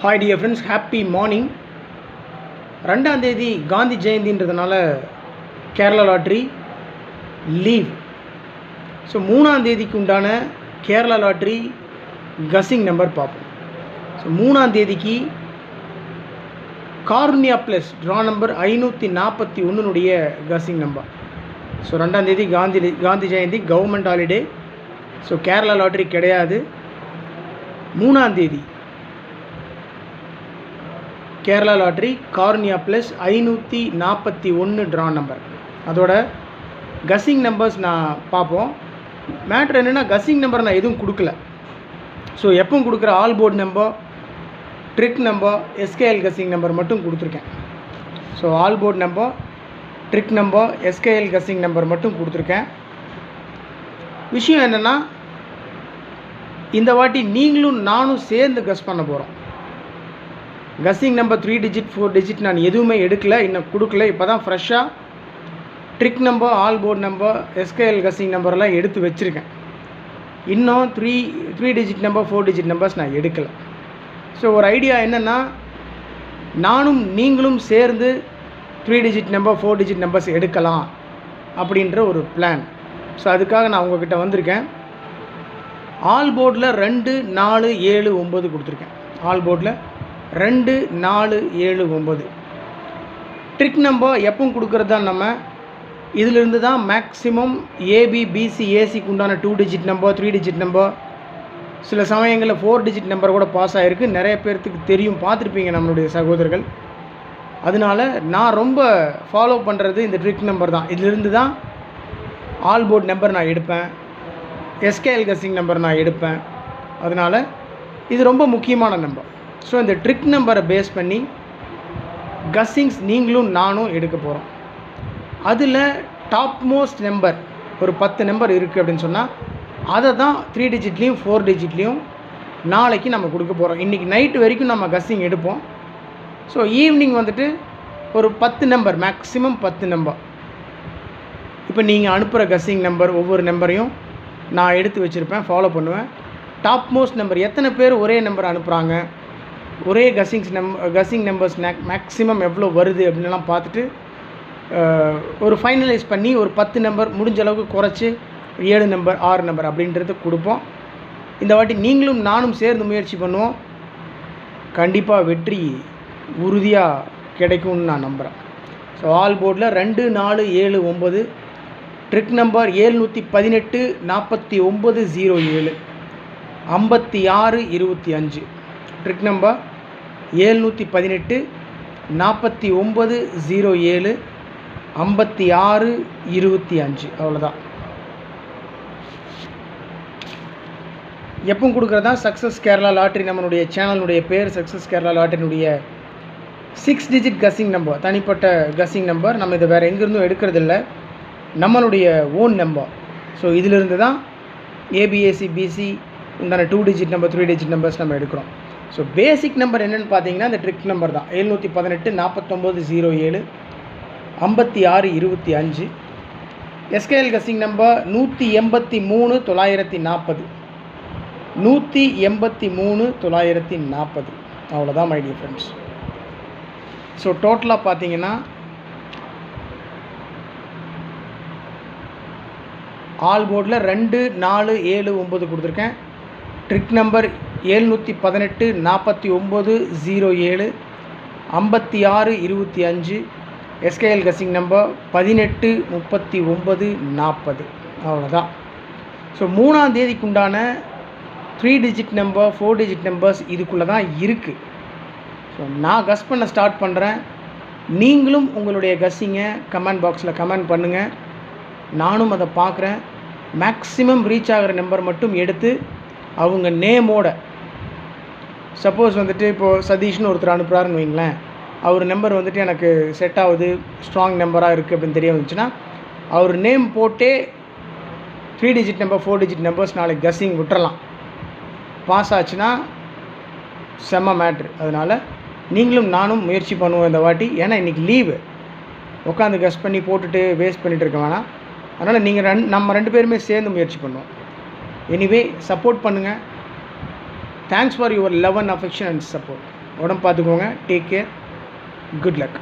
Hi dear friends happy morning ரெண்டாம் தேதி காந்தி ஜெயந்தின்றதுனால கேரளா லாட்ரி லீவ் ஸோ மூணாம் தேதிக்கு உண்டான கேரளா லாட்ரி கசிங் நம்பர் பார்ப்போம். ஸோ மூணாம் தேதிக்கு கார்னியா ப்ளஸ் ட்ரா நம்பர் ஐநூற்றி நாற்பத்தி ஒன்றுனுடைய கசிங் நம்பர் ஸோ ரெண்டாம் தேதி Gandhi Gandhi Jayanti government holiday so Kerala lottery கிடையாது. மூணாம் தேதி கேரளா லாட்ரி கார்னியா ப்ளஸ் ஐநூற்றி நாற்பத்தி ஒன்று ட்ரா நம்பர் அதோட கசிங் நம்பர்ஸ் நான் பார்ப்போம். மேட்ரு என்னென்னா கஸிங் நம்பர் நான் எதுவும் கொடுக்கல. ஸோ எப்பவும் கொடுக்குற all board number trick number SKL guessing number மட்டும் கொடுத்துருக்கேன். So all board number trick number SKL guessing number மட்டும் கொடுத்துருக்கேன். விஷயம் என்னென்னா இந்த வாட்டி நீங்களும் நானும் சேர்ந்து கஸ் பண்ண போகிறோம் guessing number three digit four digit நான் எதுவுமே எடுக்கல இன்னும் கொடுக்கல. இப்போ தான் ஃப்ரெஷ்ஷாக trick number all board number SKL guessing நம்பர்லாம் எடுத்து வச்சுருக்கேன். இன்னும் three three digit number four digit numbers நான் எடுக்கலை. ஸோ ஒரு ஐடியா என்னென்னா நானும் நீங்களும் சேர்ந்து three digit number four digit numbers எடுக்கலாம் அப்படின்ற ஒரு பிளான் ஸோ அதுக்காக நான் உங்ககிட்ட வந்திருக்கேன். ஆல் போர்டில் ரெண்டு நாலு ஏழு ஒம்பது கொடுத்துருக்கேன். ஆல் போர்டில் ரெண்டு நாலு ஏழு ஒம்பது ட்ரிக் நம்பர் எப்பவும் கொடுக்குறது தான் நம்ம. இதிலிருந்து தான் மேக்ஸிமம் ஏபி பிசி ஏசிக்கு உண்டான two digit number three digit number சில சமயங்களில் ஃபோர் டிஜிட் நம்பர் கூட பாஸ் ஆகிருக்கு நிறைய பேர்த்துக்கு தெரியும். பார்த்துருப்பீங்க நம்மளுடைய சகோதரர்கள். அதனால நான் ரொம்ப ஃபாலோ பண்ணுறது இந்த ட்ரிக் நம்பர் தான். இதிலிருந்து தான் ஆல் போர்ட் நம்பர் நான் எடுப்பேன். எஸ்கேஎல் கசிங் நம்பர் நான் எடுப்பேன். அதனால் இது ரொம்ப முக்கியமான நம்பர் ஸோ இந்த ட்ரிக் நம்பரை பேஸ் பண்ணி கஸ்ஸிங்ஸ் நீங்களும் நானும் எடுக்க போகிறோம் அதில் டாப் மோஸ்ட் நம்பர் ஒரு பத்து நம்பர் இருக்குது அப்படின்னு சொன்னால் அதை தான் த்ரீ டிஜிட்லேயும் ஃபோர் டிஜிட்லேயும் நாளைக்கு நம்ம கொடுக்க போகிறோம் இன்றைக்கி நைட்டு வரைக்கும் நம்ம கஸ்ஸிங் எடுப்போம். ஸோ ஈவினிங் வந்துட்டு ஒரு பத்து நம்பர் மேக்ஸிமம் பத்து நம்பர் இப்போ நீங்கள் அனுப்புகிற கஸ்ஸிங் நம்பர் ஒவ்வொரு நம்பரையும் நான் எடுத்து வச்சுருப்பேன் ஃபாலோ பண்ணுவேன். டாப் மோஸ்ட் நம்பர் எத்தனை பேர் ஒரே நம்பர் அனுப்புகிறாங்க ஒரே கசிங்ஸ் நம் கசிங் நம்பர்ஸ் மேக்ஸிமம் எவ்வளோ வருது அப்படின்லாம் பார்த்துட்டு ஒரு ஃபைனலைஸ் பண்ணி ஒரு பத்து நம்பர் முடிஞ்ச அளவுக்கு குறைச்சி ஏழு நம்பர் ஆறு நம்பர் அப்படின்றத கொடுப்போம். இந்த வாட்டி நீங்களும் நானும் சேர்ந்து முயற்சி பண்ணுவோம். கண்டிப்பாக வெற்றி உறுதியாக கிடைக்கும்னு நான் நம்புகிறேன் ஸோ ஆல் போர்டில் ரெண்டு நாலு ஏழு ஒம்பது ட்ரிக் நம்பர் ஏழ்நூற்றி பதினெட்டு நாற்பத்தி ஒம்பது ஜீரோ ஏழு ஐம்பத்தி ஆறு இருபத்தி அஞ்சு. ட்ரிக் நம்பர் ஏழ்நூற்றி பதினெட்டு நாற்பத்தி ஒம்பது ஜீரோ ஏழு ஐம்பத்தி ஆறு இருபத்தி அஞ்சு. அவ்வளோதான் எப்பவும் கொடுக்குறதா? சக்ஸஸ் கேரளா லாட்ரி நம்மளுடைய சேனலுடைய பேர் சக்ஸஸ் கேரளா லாட்ரினுடைய சிக்ஸ் டிஜிட் கஸ்ஸிங் நம்பர் தனிப்பட்ட கஸ்ஸிங் நம்பர் நம்ம இதை வேறு எங்கேருந்தும் எடுக்கிறதில்ல. நம்மளுடைய ஓன் நம்பர் ஸோ இதிலிருந்து தான் ஏபிஎஸ்சி பிசி உண்டான two digit number three digit numbers நம்ம எடுக்கிறோம். ஸோ பேசிக் நம்பர் என்னென்னு பார்த்தீங்கன்னா அந்த ட்ரிக் நம்பர் தான். எழுநூற்றி பதினெட்டு நாற்பத்தொம்போது ஜீரோ ஏழு ஐம்பத்தி ஆறு இருபத்தி அஞ்சு. எஸ்கேஎல் கசிங் நம்பர் நூற்றி எண்பத்தி மூணு தொள்ளாயிரத்தி நாற்பது. நூற்றி எண்பத்தி மூணு தொள்ளாயிரத்தி நாற்பது. அவ்வளோதான் மை டியர் ஃப்ரெண்ட்ஸ் ஸோ டோட்டலாக பார்த்தீங்கன்னா ஆல் போர்டில் ரெண்டு நாலு ஏழு ஒம்பது கொடுத்துருக்கேன். ட்ரிக் நம்பர் ஏழ்நூற்றி பதினெட்டு நாற்பத்தி ஒம்பது ஜீரோ ஏழு ஐம்பத்தி ஆறு இருபத்தி அஞ்சு. எஸ்கேஎல் கசிங் நம்பர் பதினெட்டு முப்பத்தி ஒம்பது நாற்பது. அவ்வளோதான் ஸோ மூணாம் தேதிக்கு உண்டான three digit number four digit numbers இதுக்குள்ளே தான் இருக்குது ஸோ நான் கஸ் பண்ண ஸ்டார்ட் பண்ணுறேன் நீங்களும் உங்களுடைய கஸ்ஸிங்கை கமெண்ட் பாக்ஸில் கமெண்ட் பண்ணுங்கள் நானும் அதை பார்க்குறேன். மேக்ஸிமம் ரீச் ஆகிற நம்பர் மட்டும் எடுத்து அவங்க நேமோட. சப்போஸ் வந்துட்டு இப்போது சதீஷ்னு ஒருத்தர் அனுப்புகிறாருன்னு வைங்களேன். அவர் நம்பர் வந்துட்டு எனக்கு செட் ஆகுது ஸ்ட்ராங் நம்பராக இருக்குது அப்படின்னு தெரிய வந்துச்சுன்னா அவர் நேம் போட்டே three digit number four digit numbers நாளைக்கு கசிங் விட்டுறலாம். பாஸ் ஆச்சுன்னா செம்ம மேட்ரு அதனால் நீங்களும் நானும் முயற்சி பண்ணுவோம் இந்த வாட்டி. ஏன்னா இன்றைக்கி லீவு உட்காந்து கஸ் பண்ணி போட்டுட்டு வேஸ்ட் பண்ணிகிட்டு இருக்க வேணாம். அதனால் நீங்கள் ரெண் நம்ம ரெண்டு பேருமே சேர்ந்து முயற்சி பண்ணுவோம். எனிவே சப்போர்ட் பண்ணுங்கள் thanks for your love and affection and support உடம்பு பார்த்துக்கோங்க. Take care good luck